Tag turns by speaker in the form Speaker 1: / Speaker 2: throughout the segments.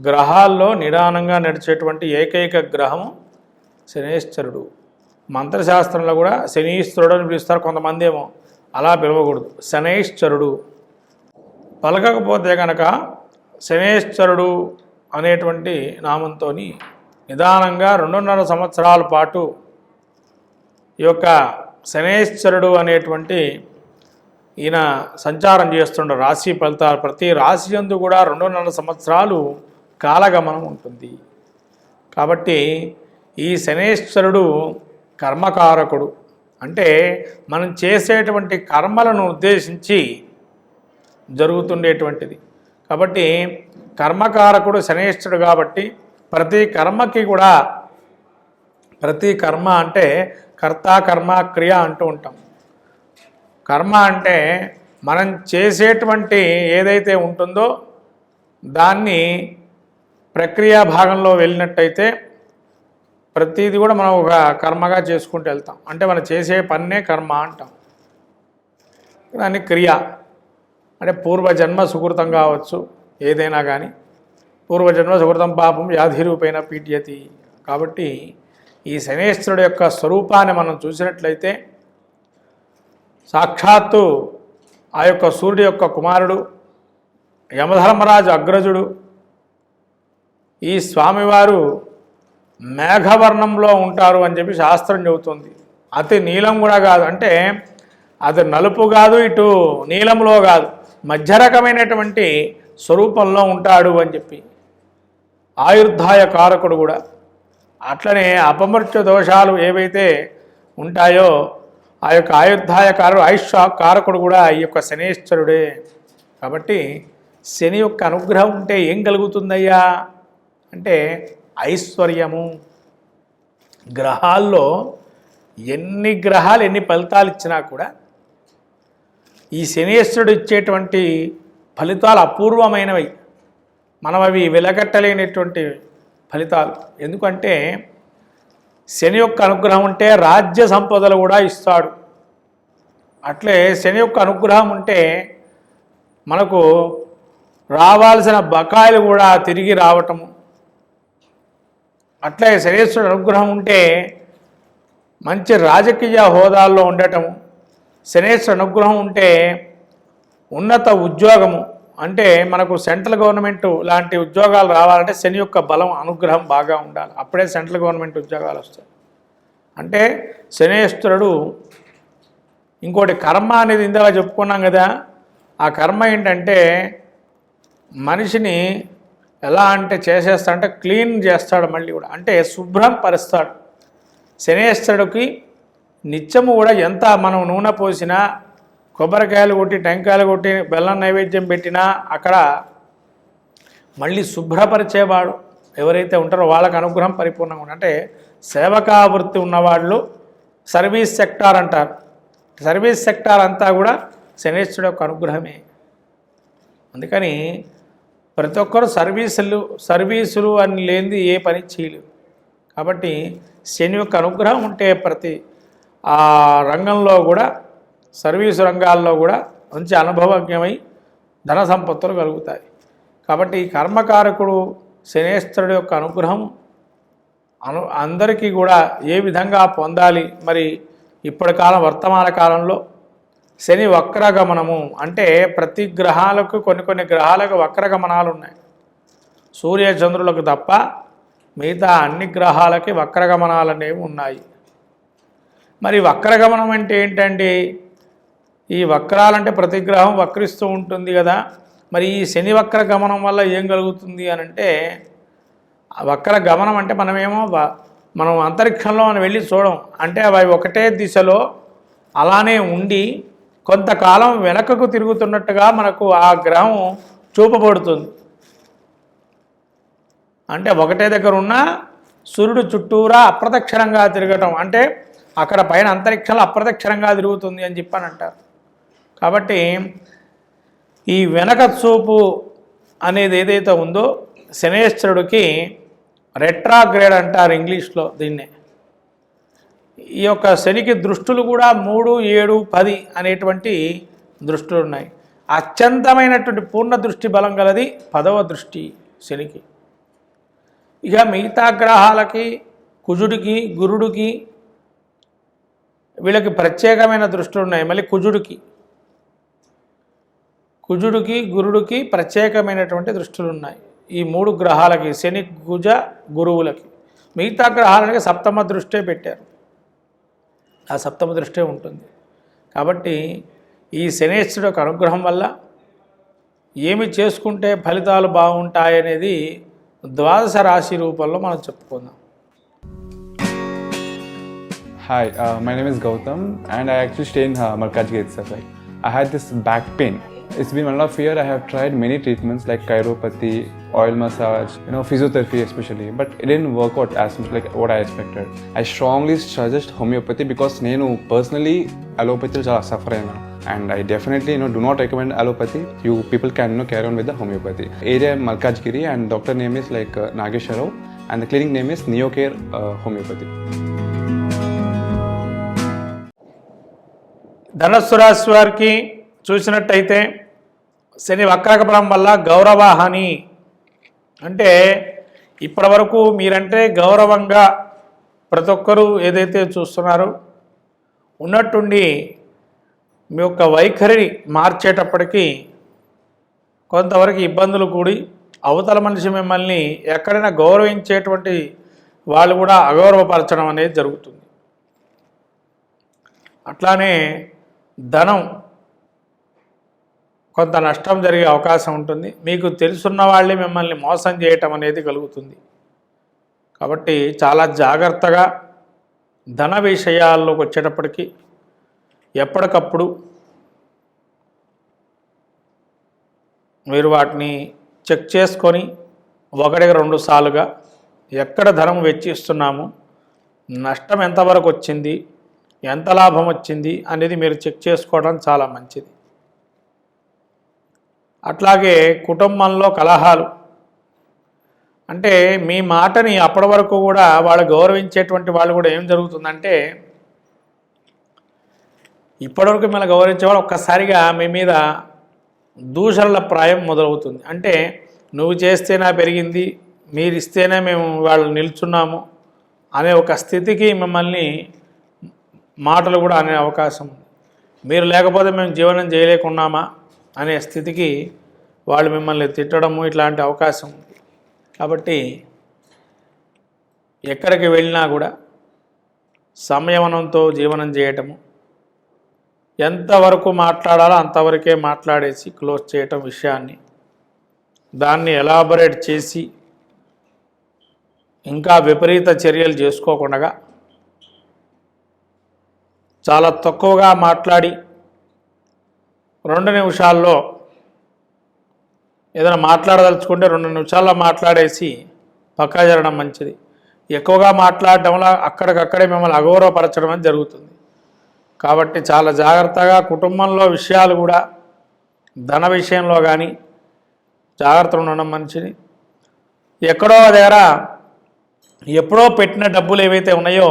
Speaker 1: గ్రహాల్లో నిదానంగా నడిచేటువంటి ఏకైక గ్రహము శనేశ్వరుడు. మంత్రశాస్త్రంలో కూడా శనీశ్వరుడు అని పిలుస్తారు కొంతమంది ఏమో. అలా పిలవకూడదు. శనైశ్వరుడు. పలకకపోతే కనుక శనేశ్వరుడు అనేటువంటి నామంతో నిదానంగా రెండున్నర సంవత్సరాల పాటు ఈ యొక్క శనేశ్వరుడు అనేటువంటి ఈయన సంచారం చేస్తుండ రాశి ఫలితాలు. ప్రతి రాశి యందు కూడా రెండున్నర సంవత్సరాలు కాలగమనం ఉంటుంది. కాబట్టి ఈ శనేశ్వరుడు కర్మకారకుడు. అంటే మనం చేసేటువంటి కర్మలను ఉద్దేశించి జరుగుతుండేటువంటిది. కాబట్టి కర్మకారకుడు శనేశ్వరుడు కాబట్టి ప్రతి కర్మకి కూడా ప్రతి కర్మ అంటే కర్త కర్మ క్రియ అంటూ ఉంటాం. కర్మ అంటే మనం చేసేటువంటి ఏదైతే ఉంటుందో దాన్ని ప్రక్రియ భాగంలో వెళ్ళినట్టయితే ప్రతిదీ కూడా మనం ఒక కర్మగా చేసుకుంటూ వెళ్తాం. అంటే మనం చేసే పన్నే కర్మ అంటాం. దాన్ని క్రియ. అంటే పూర్వజన్మ సుకృతం కావచ్చు ఏదైనా కానీ పూర్వజన్మ సుకృతం పాపం వ్యాధి రూపైన పీడ్యతి. కాబట్టి ఈ శనేశ్వరుడు యొక్క స్వరూపాన్ని మనం చూసినట్లయితే సాక్షాత్తు ఆ యొక్క సూర్యుడి యొక్క కుమారుడు యమధర్మరాజు అగ్రజుడు ఈ స్వామివారు మేఘవర్ణంలో ఉంటారు అని చెప్పి శాస్త్రం చెబుతుంది. అతి నీలం కూడా కాదు. అంటే అది నలుపు కాదు ఇటు నీలంలో కాదు. మధ్య రకమైనటువంటి స్వరూపంలో ఉంటాడు అని చెప్పి. ఆయుర్ధాయ కారకుడు కూడా. అట్లనే అపమృత్యు దోషాలు ఏవైతే ఉంటాయో ఆ యొక్క ఆయుర్ధాయ కారు ఆయుష్ కారకుడు కూడా ఈ యొక్క శనేశ్వరుడే. కాబట్టి శని యొక్క అనుగ్రహం ఉంటే ఏం కలుగుతుందయ్యా? అంటే ఐశ్వర్యము గ్రహాల్లో ఎన్ని గ్రహాలు ఎన్ని ఫలితాలు ఇచ్చినా కూడా ఈ శనేశ్వరుడు ఇచ్చేటువంటి ఫలితాలు అపూర్వమైనవి. మనం అవి వెలగట్టలేనటువంటి ఫలితాలు. ఎందుకంటే శని యొక్క అనుగ్రహం ఉంటే రాజ్య సంపదలు కూడా ఇస్తాడు. అట్లే శని యొక్క అనుగ్రహం ఉంటే మనకు రావాల్సిన బకాయిలు కూడా తిరిగి రావటము. అట్లే శనేశ్వరుడు అనుగ్రహం ఉంటే మంచి రాజకీయ హోదాల్లో ఉండటము శనేశ్వరుడు అనుగ్రహం ఉంటే ఉన్నత ఉద్యోగము అంటే మనకు సెంట్రల్ గవర్నమెంట్ లాంటి ఉద్యోగాలు రావాలంటే శని యొక్క బలం అనుగ్రహం బాగా ఉండాలి. అప్పుడే సెంట్రల్ గవర్నమెంట్ ఉద్యోగాలు వస్తాయి. అంటే శనేశ్వరుడు ఇంకోటి కర్మ అనేది ఇందాక చెప్పుకున్నాం కదా ఆ కర్మ ఏంటంటే మనిషిని ఎలా అంటే చేసేస్తా అంటే క్లీన్ చేస్తాడు మళ్ళీ కూడా. అంటే శుభ్రం పరుస్తాడు. శనేశ్వరుడికి నిత్యము కూడా ఎంత మనం నూనె పోసినా కొబ్బరికాయలు కొట్టి టెంకాయలు కొట్టి బెల్లం నైవేద్యం పెట్టినా అక్కడ మళ్ళీ శుభ్రపరిచేవాడు ఎవరైతే ఉంటారో వాళ్ళకి అనుగ్రహం పరిపూర్ణంగా ఉంటుంది అంటే సేవకావృత్తి ఉన్నవాళ్ళు సర్వీస్ సెక్టార్ అంటారు. సర్వీస్ సెక్టార్ అంతా కూడా శనేశ్వరుడు యొక్క అనుగ్రహమే. అందుకని ప్రతి ఒక్కరు సర్వీసులు సర్వీసులు అని లేనిది ఏ పని చేయలేవు కాబట్టి శని యొక్క అనుగ్రహం ఉంటే ప్రతి ఆ రంగంలో కూడా సర్వీసు రంగాల్లో కూడా మంచి అనుభవజ్ఞమై ధన సంపత్తులు కలుగుతాయి. కాబట్టి కర్మకారకుడు శనేశ్వరుడు యొక్క అనుగ్రహం అను అందరికీ కూడా ఏ విధంగా పొందాలి? మరి ఇప్పటి కాలం వర్తమాన కాలంలో శని వక్రగమనము అంటే ప్రతి గ్రహాలకు కొన్ని కొన్ని గ్రహాలకు వక్రగమనాలు ఉన్నాయి. సూర్య చంద్రులకు తప్ప మిగతా అన్ని గ్రహాలకి వక్రగమనాలు అనేవి ఉన్నాయి. మరి వక్రగమనం అంటే ఏంటండి? ఈ వక్రాలంటే ప్రతి గ్రహం వక్రిస్తూ ఉంటుంది కదా. మరి ఈ శని వక్ర గమనం వల్ల ఏం కలుగుతుంది అని అంటే ఆ వక్ర గమనం అంటే మనమేమో మనం అంతరిక్షంలో మనం వెళ్ళి చూడం. అంటే అవి ఒకటే దిశలో అలానే ఉండి కొంతకాలం వెనకకు తిరుగుతున్నట్టుగా మనకు ఆ గ్రహం చూపబడుతుంది. అంటే ఒకటే దగ్గర ఉన్న సూర్యుడు చుట్టూరా అప్రదక్షిణంగా తిరగటం. అంటే అక్కడ పైన అంతరిక్షంలో అప్రదక్షిణంగా తిరుగుతుంది అని చెప్పని అంటారు కాబట్టి ఈ వెనక చూపు అనేది ఏదైతే ఉందో శనేశ్వరుడికి రెట్రాగ్రేడ్ అంటారు ఇంగ్లీష్లో దీన్నే. ఈ యొక్క శనికి దృష్టులు కూడా మూడు ఏడు పది అనేటువంటి దృష్టులు ఉన్నాయి. అత్యంతమైనటువంటి పూర్ణ దృష్టి బలం గలది పదవ దృష్టి శనికి. ఇక మిగతా గ్రహాలకి కుజుడికి గురుడికి వీళ్ళకి ప్రత్యేకమైన దృష్టిలు ఉన్నాయి. మళ్ళీ కుజుడికి. కుజుడికి గురుడికి ప్రత్యేకమైనటువంటి దృష్టులు ఉన్నాయి. ఈ మూడు గ్రహాలకి శని కుజ గురువులకి. మిగతా గ్రహాలకి సప్తమ దృష్టే పెట్టారు. ఆ సప్తమ దృష్టి ఉంటుంది. కాబట్టి ఈ శనేశ్వరుడు యొక్క అనుగ్రహం వల్ల ఏమి చేసుకుంటే ఫలితాలు బాగుంటాయనేది ద్వాదశ రాశి రూపంలో మనం చెప్పుకుందాం.
Speaker 2: Hi my name is Gautam and I actually stay in Markaz gate sir I had this back pain It's been one and a half year. I have tried many treatments like chiropathy, oil massage, you know, physiotherapy especially, but it didn't work out as much like what I expected. I strongly suggest homeopathy because నేను personally allopathy చాలా suffer అయినా and I definitely you know do not recommend allopathy. You people can you know carry on with the homeopathy. Area Malkajgiri and doctor name is like uh, Nagesh Rao and the clinic name is Neocare uh, Homeopathy.
Speaker 1: ధనస్సు రాశి వారికి చూసినట్టయితే శని వక్రకపడం వల్ల గౌరవహాని. అంటే ఇప్పటి వరకు మీరంటే గౌరవంగా ప్రతి ఒక్కరూ ఏదైతే చూస్తున్నారో ఉన్నట్టుండి మీ యొక్క వైఖరిని మార్చేటప్పటికీ కొంతవరకు ఇబ్బందులు కూడి అవతల మనిషి మిమ్మల్ని ఎక్కడైనా గౌరవించేటువంటి వాళ్ళు కూడా అగౌరవపరచడం అనేది జరుగుతుంది. అట్లానే ధనం కొంత నష్టం జరిగే అవకాశం ఉంటుంది. మీకు తెలుసున్న వాళ్ళే మిమ్మల్ని మోసం చేయటం అనేది కలుగుతుంది. కాబట్టి చాలా జాగ్రత్తగా ధన విషయాల్లోకి వచ్చేటప్పటికీ ఎప్పటికప్పుడు మీరు వాటిని చెక్ చేసుకొని ఒకటికి రెండు సార్లుగా ఎక్కడ ధనం వెచ్చిస్తున్నాము నష్టం ఎంతవరకు వచ్చింది ఎంత లాభం వచ్చింది అనేది మీరు చెక్ చేసుకోవడం చాలా మంచిది. అట్లాగే కుటుంబంలో కలహాలు. అంటే మీ మాటని అప్పటి వరకు కూడా వాళ్ళు గౌరవించేటువంటి వాళ్ళు కూడా ఏం జరుగుతుందంటే ఇప్పటివరకు మిమ్మల్ని గౌరవించే వాళ్ళు ఒక్కసారిగా మీ మీద దూషణల ప్రాయం మొదలవుతుంది. అంటే నువ్వు చేస్తేనే పెరిగింది మీరు ఇస్తేనే మేము వాళ్ళు నిల్చున్నాము అనే ఒక స్థితికి మిమ్మల్ని మాటలు కూడా అనే అవకాశం ఉంది. మీరు లేకపోతే మేము జీవనం చేయలేకున్నామా అనే స్థితికి వాళ్ళు మిమ్మల్ని తిట్టడము ఇట్లాంటి అవకాశం ఉంది. కాబట్టి ఎక్కడికి వెళ్ళినా కూడా సంయమనంతో జీవనం చేయటము ఎంతవరకు మాట్లాడాలో అంతవరకే మాట్లాడేసి క్లోజ్ చేయటం విషయాన్ని దాన్ని ఎలాబరేట్ చేసి ఇంకా విపరీత చర్యలు చేసుకోకుండా చాలా తక్కువగా మాట్లాడి రెండు నిమిషాల్లో ఏదైనా మాట్లాడదలుచుకుంటే రెండు నిమిషాల్లో మాట్లాడేసి పక్కా జరగడం మంచిది. ఎక్కువగా మాట్లాడడంలో అక్కడికక్కడే మిమ్మల్ని అగౌరవపరచడం అనేది జరుగుతుంది. కాబట్టి చాలా జాగ్రత్తగా కుటుంబంలో విషయాలు కూడా ధన విషయంలో కానీ జాగ్రత్తగా ఉండడం మంచిది. ఎక్కడో దగ్గర ఎప్పుడో పెట్టిన డబ్బులు ఏవైతే ఉన్నాయో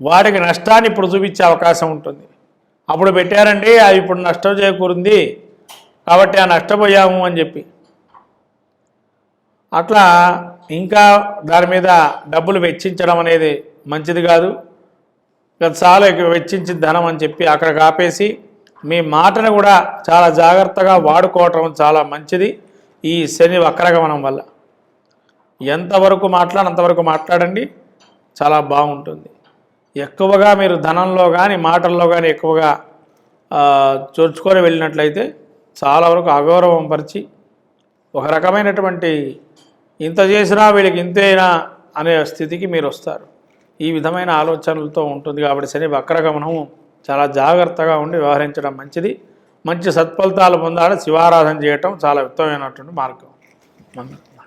Speaker 1: వాటికి నష్టాన్ని ఇప్పుడు చూపించే అవకాశం ఉంటుంది. అప్పుడు పెట్టారండి అది ఇప్పుడు నష్టం చేకూరింది. కాబట్టి ఆ నష్టపోయాము అని చెప్పి. అట్లా ఇంకా దాని మీద డబ్బులు వెచ్చించడం అనేది మంచిది కాదు. ఇక చాలా ఎక్కువ వెచ్చించి ధనం అని చెప్పి అక్కడ ఆపేసి మీ మాటను కూడా చాలా జాగ్రత్తగా వాడుకోవటం చాలా మంచిది ఈ శని వక్రగమనం వల్ల. ఎంతవరకు మాట్లాడినంతవరకు మాట్లాడండి చాలా బాగుంటుంది. ఎక్కువగా మీరు ధనంలో కానీ మాటల్లో కానీ ఎక్కువగా ఆ, చొచ్చుకొని వెళ్ళినట్లయితే చాలా వరకు అగౌరవం పరిచి ఒక రకమైనటువంటి ఇంత చేసినా వీళ్ళకి ఇంతేనా అనే స్థితికి మీరు వస్తారు. ఈ విధమైన ఆలోచనలతో ఉంటుంది కాబట్టి శని వక్రగమనము చాలా జాగ్రత్తగా ఉండి వ్యవహరించడం మంచిది. మంచి సత్ఫలితాలు పొందాలని శివారాధన చేయటం చాలా ఉత్తమమైనటువంటి మార్గం. మంగళం.